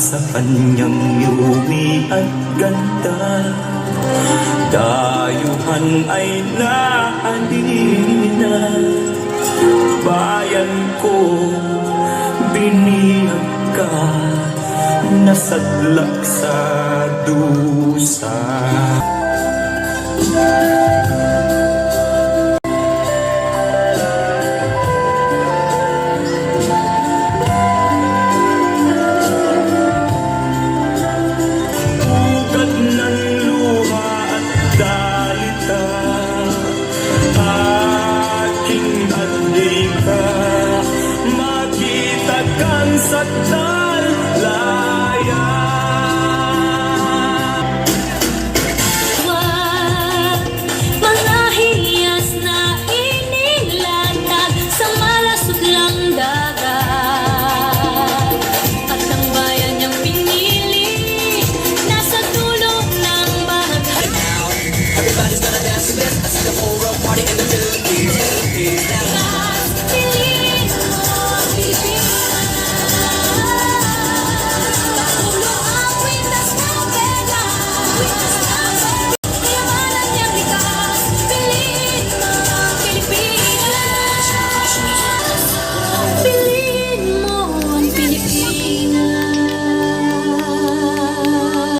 sa kanyang yumi at ganda. Dayuhan ay naalina Bayan ko, binihag ka Nasadlak sa dusa akan saktan laya. Huwag mga hiyas na inilatag sa malasuklang dagat. At ang bayan niyang pinili nasa tulog ng bahagay Everybody's gonna dance to this I see the whole world party in the middle